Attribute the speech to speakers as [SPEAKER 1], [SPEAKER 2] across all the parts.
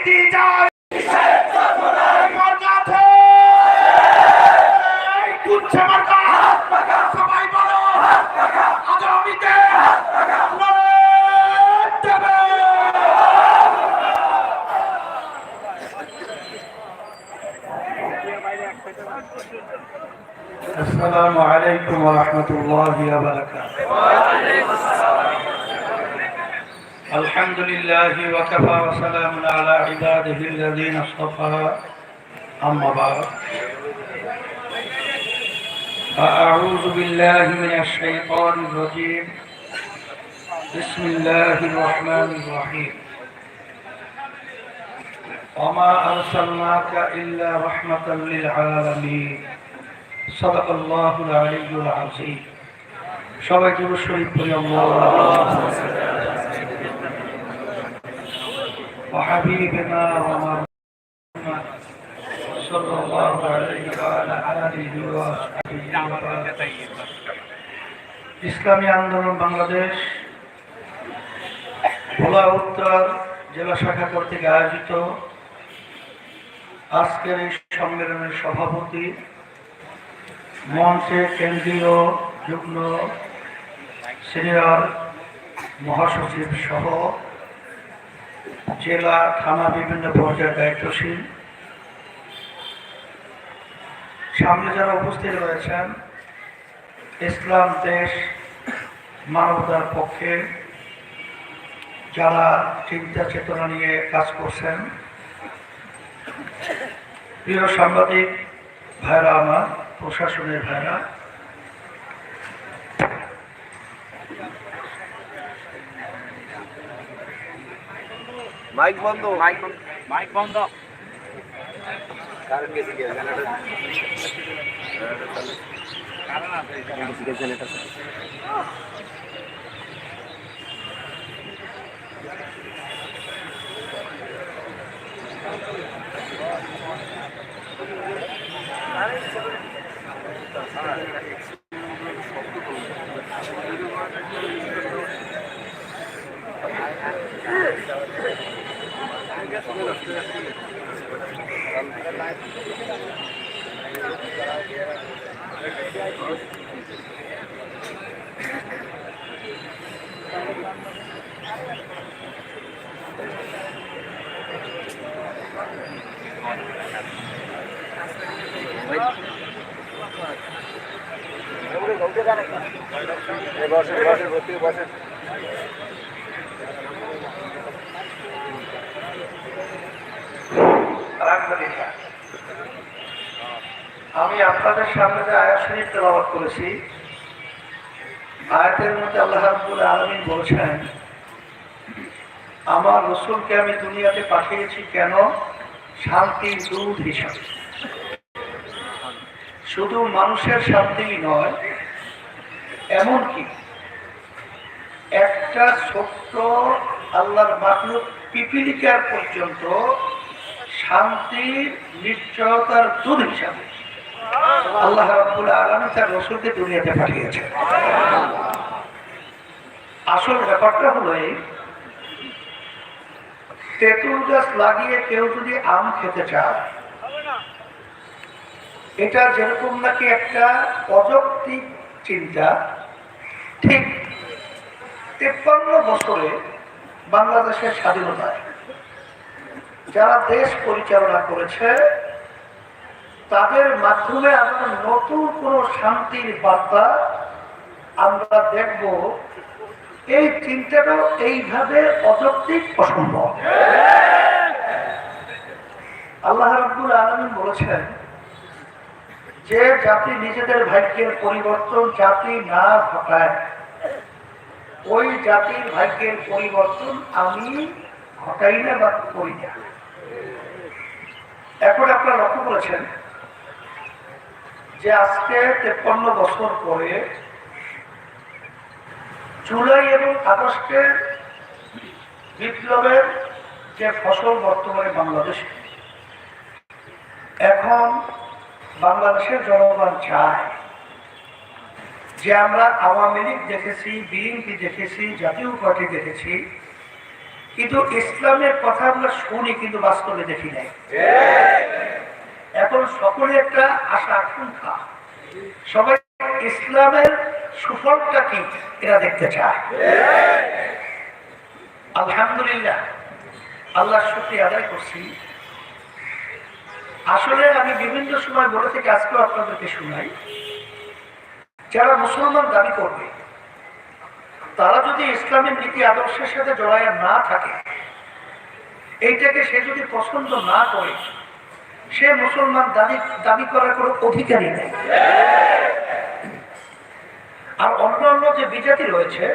[SPEAKER 1] দুর্নীতি চাই মার্কা আছে। এই কুচ্ছে মার্কা। সবাই বলো আগামীতে লড়াই দেবে।
[SPEAKER 2] السلام عليكم ورحمة الله وبركاته الحمد لله وكفى وسلام على عباده الذين اصطفى أما بعد فأعوذ بالله من الشيطان الرجيم بسم الله الرحمن الرحيم وما أرسلناك إلا رحمة للعالمين صدق الله العلي العظيم সবাই জুড়ে শরীফ করি وحبيبنا ومرحمنا صلى الله عليه وعلى آله وصحبه ইসলামী আন্দোলন বাংলাদেশ ভোলা উত্তর জেলা শাখা কর্তৃক আয়োজিত আজকের এই সম্মেলনের সভাপতি মঞ্চে কেন্দ্রীয় যুগ্ম সিনিয়র মহাসচিব সহ জেলা, থানা, বিভিন্ন পর্যায়ের দায়িত্বশীল। সামনে যারা উপস্থিত রয়েছেন, ইসলাম, দেশ, মানবতার পক্ষে যারা চিন্তা চেতনা নিয়ে কাজ করছেন, প্রিয় সাংবাদিক ভাইরা আমার, প্রশাসনের ভাইরা
[SPEAKER 3] মাইক বন্ধ। মাইক
[SPEAKER 1] মাইক বন্ধ।
[SPEAKER 3] কারণ গেছে কি জানাটা? গেছে কি বসে বসে ভর্তি বসে
[SPEAKER 2] আলহামদুলিল্লাহ আমি আপনাদের সামনে যে আয়াত শরীফ তেলাওয়াত করেছি, আয়াতের মধ্যে আল্লাহ রাব্বুল আলামিন বলছেন, আমার রসুলকে আমি দুনিয়াতে পাঠিয়েছি কেন? শান্তির দূত হিসাবে। শুধু মানুষের শান্তিই নয়, এমনকি একটা ছোট্ট আল্লাহর মাকলুক পিপিলিকার পর্যন্ত শান্তির নিশ্চয়তার দূত হিসাবে আল্লাহ রাব্বুল আলামিন তার রসুলকে দুনিয়াতে পাঠিয়েছেন। আসল ব্যাপারটা হলো তেঁতুল গাছ লাগিয়ে কেউ যদি আম খেতে চায়, এটা যেরকম নাকি একটা অযৌক্তিক চিন্তা, ঠিক তেপ্পান্ন বছরে বাংলাদেশের স্বাধীনতায় যারা দেশ পরিচালনা করেছে তাদের মাধ্যমে আমরা নতুন কোনো শান্তির বার্তা আমরা দেখব। এই চিন্তাটাও এইভাবে অযৌক্তিক অসম্ভব। আল্লাহ রাব্বুল আলমিন বলেছেন, যে জাতি নিজেদের ভাগ্যের পরিবর্তন জাতি না ঘটায়, ওই জাতির ভাগ্যের পরিবর্তন আমি ঘটাই না বা করি না। এখন আপনারা লক্ষ্য করেছেন যে আজকে তেপ্পান্ন বছর পরে জুলাই এবং আগস্টের বিপ্লবের যে ফসল বর্তমানে বাংলাদেশে, এখন বাংলাদেশের জনগণ চায় যে আমরা আওয়ামী লীগ দেখেছি, বিএনপি দেখেছি, জাতীয় পার্টি দেখেছি, কিন্তু ইসলামের কথা আমরা শুনি কিন্তু বাস্তবে দেখি নাই। এখন সকলে একটা আশা আকাঙ্ক্ষা। সবাই ইসলামের সুফলটা কি এরা দেখতে চায়। আলহামদুলিল্লাহ আল্লাহ শুক্রিয়া আদায় করছি। আসলে আমি বিভিন্ন সময় বলে থেকে, আজকেও আপনাদেরকে শোনাই। যারা মুসলমান দাবি করবে, তারা যদি ইসলামের নীতি আদর্শের সাথে জড়ায় না থাকে, এইটাকে সে যদি পছন্দ না করে সে মুসলমান দাবি দাবি করার কোনো অধিকারই নেই। আর অন্য অন্য যে বিজাতি রয়েছে,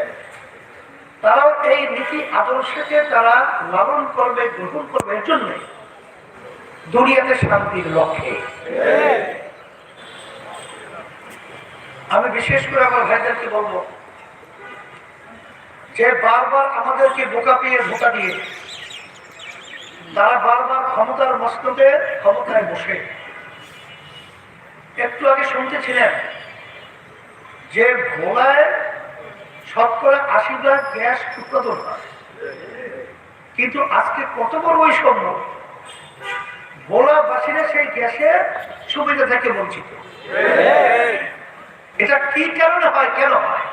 [SPEAKER 2] তারাও এই নীতি আদর্শকে তারা লালন করবে, গ্রহণ করবে এর জন্যই দুনিয়াতে শান্তির লক্ষ্যে। আমি বিশেষ করে আমার ভাইদেরকে বলব যে বারবার আমাদেরকে বোকা পেয়ে ধোকা দিয়ে তারা বারবার ক্ষমতার মস্তকে ক্ষমতায় বসে। একটু আগে শুনতেছিলেন যে ভোলায় শতকরা আশি ভাগ গ্যাস উৎপাদন হয় কিন্তু আজকে কত বড় বৈষম্য? ভোলাবাসীরা সেই গ্যাসের সুবিধা থেকে বঞ্চিত। এটা কি কারণে হয়, কেন হয়?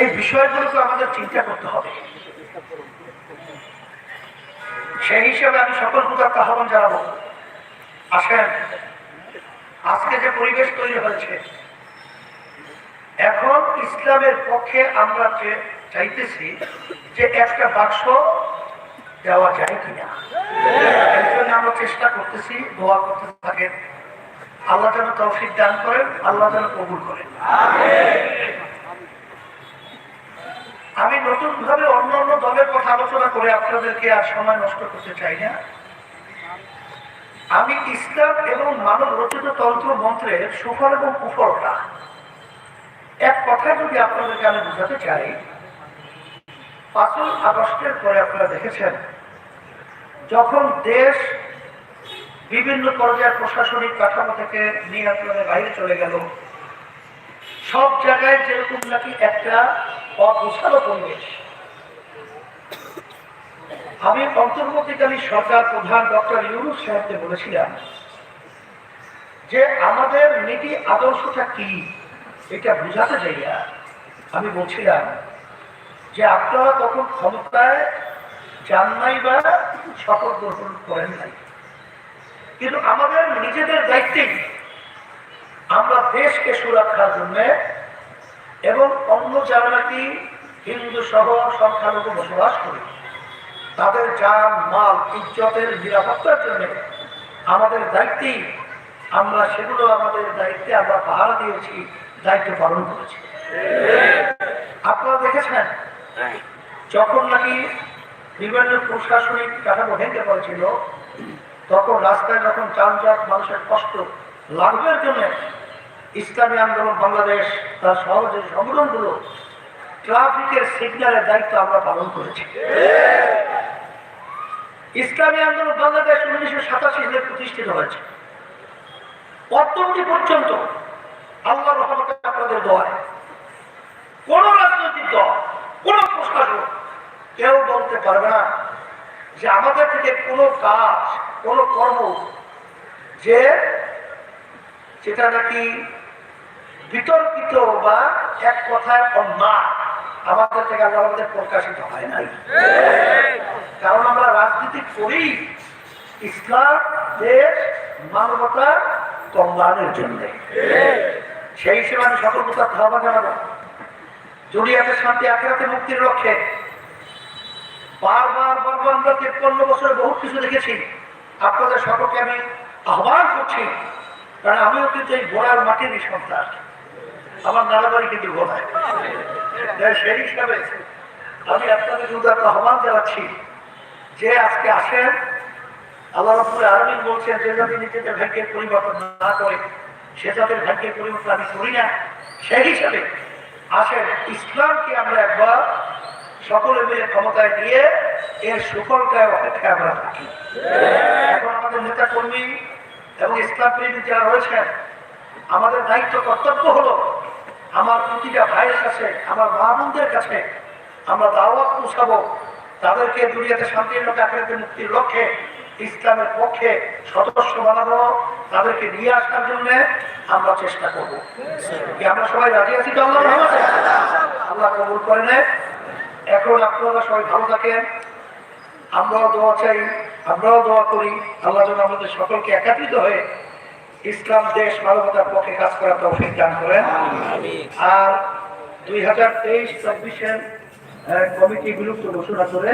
[SPEAKER 2] এই বিষয়গুলোকে আমাদের চিন্তা করতে হবে। সেই হিসেবে আমি সকল প্রকার আহ্বান জানাব। আসেন, আজকে যে পরিবেশ তৈরি হয়েছে, এখন ইসলামের পক্ষে আমরা চাইতেছি যে একটা বাক্স দেওয়া যায় কিনা। এর জন্য আমরা চেষ্টা করতেছি, দোয়া করতে থাকেন। আল্লাহ যেন তৌফিক দান করেন, আল্লাহ যেন কবুল করেন। আমি নতুন ভাবে অন্য অন্য দলের কথা আলোচনা করে আপনাদেরকে আর সময় নষ্ট করতে চাই না। আমি ইসলাম এবং মানব রচিত তন্ত্র মন্ত্রের সুফল এবং কুফলটা এক কথায় যদি আপনাদেরকে আমি বোঝাতে চাই, পাঁচই আগস্টের পরে আপনারা দেখেছেন, যখন দেশ বিভিন্ন পর্যায়ের প্রশাসনিক কাঠামো থেকে নিয়ন্ত্রণের বাইরে চলে গেল, সব জায়গায় যেরকম নাকি একটা অগোছালো পরিবেশ আমি অন্তর্বর্তীকালীন সরকার প্রধান ডক্টর ইউনুস সাহেবকে বলেছিলাম যে আমাদের নীতি আদর্শটা কি, এটা বোঝাতে যাইয়া আমি বলছিলাম যে আপনারা তখন ক্ষমতায় যান নাই বা শপথ গ্রহণ করেন নাই। কিন্তু আমাদের নিজেদের দায়িত্বে আমরা দেশকে সুরক্ষার জন্য এবং অন্য যারা নাকি হিন্দু সহ সংখ্যালঘু বসবাস করে তাদের যান মাল ইজ্জতের নিরাপত্তার জন্য আমাদের দায়িত্বেই আমরা সেগুলো আমাদের দায়িত্বে আমরা পাহারা দিয়েছি দায়িত্ব পালন করেছি। আপনারা দেখেছেন? যখন নাকি বিভিন্ন প্রশাসনিক কাঠামো ভেঙে পড়েছিল তখন রাস্তায় যখন যানজট মানুষের কষ্ট লাঘবের জন্য ইসলামী আন্দোলন বাংলাদেশ, তার সহজে সংগঠনগুলো ট্রাফিকের সিগন্যালের দায়িত্ব আমরা পালন করেছি। ইসলামী আন্দোলন বাংলাদেশ উনিশশো সাতাশি সালে প্রতিষ্ঠিত হয়েছে। অত্যন্ত পর্যন্ত আল্লাহ রহমতে আপনাদের দোয়ায় কোন রাজনৈতিক দল, কোন প্রশাসন কেউ বলতে পারবে না যে আমাদের থেকে কোনো কাজ, কোনো কর্ম যে, যেটা নাকি বিতর্কিত বা এক কথায় অন্যায় আমাদের থেকে আল্লাহ আমাদের প্রকাশিত হয় নাই। কারণ আমরা রাজনীতি করি ইসলাম, দেশ, মানবতা কল্যাণের জন্য। সেই হিসেবে আমি সকল প্রকার ধারণা জানাব শান্তি, আখেরাতে মুক্তির লক্ষ্যে বারবার বারবার আমরা তেপ্পান্ন বছরে বহুত কিছু দেখেছি। আপনাদের সকলকে আমি আহ্বান করছি, কারণ আমিও কিন্তু এই গোড়ার মাটির সন্তান আমার নানা বাড়ি কিন্তু তাই সেই হিসাবে আমি আপনাদের কিন্তু একটা আহ্বান জানাচ্ছি যে আজকে আসেন। আল্লাহ রব্বুল আলমিন বলছেন, যে যদি নিজেদের ভাগ্যের পরিবর্তন না করে, সে যাদের ভাগ্যের পরিবর্তন আমি করি না। সেই হিসাবে আসেন, ইসলামকে আমরা একবার সকলে মিলে ক্ষমতায় দিয়ে এর সুফলটায় অপেক্ষায় আমরা থাকি। এখন আমাদের নেতা কর্মী এবং ইসলাম প্রেমী যারা রয়েছেন, আমাদের দায়িত্ব, কর্তব্য হলো আমার প্রতিটা ভাইয়ের কাছে, আমার মা বোনদের কাছে আমরা দাওয়াত পৌঁছাবো। তাদেরকে দুনিয়াতে শান্তির লোক আখেরাতে মুক্তির লক্ষ্যে, ইসলামের পক্ষে সদস্য বানানো তাদেরকে নিয়ে আসার জন্য আমরা চেষ্টা করব। কি আমরা সবাই রাজি আছি তো আল্লাহ? আল্লাহ কবুল করে নেয় এখন আপনারা সবাই ভালো থাকেন। আমরাও দোয়া চাই, আমরাও দোয়া করি। আল্লাহ যেন আমাদের সকলকে একাত্রিত হয়ে ইসলাম দেশ মানবতার পক্ষে কাজ করার তৌফিক দান করেন। আর দুই হাজার তেইশ চব্বিশের কমিটিগুলো ঘোষণা করে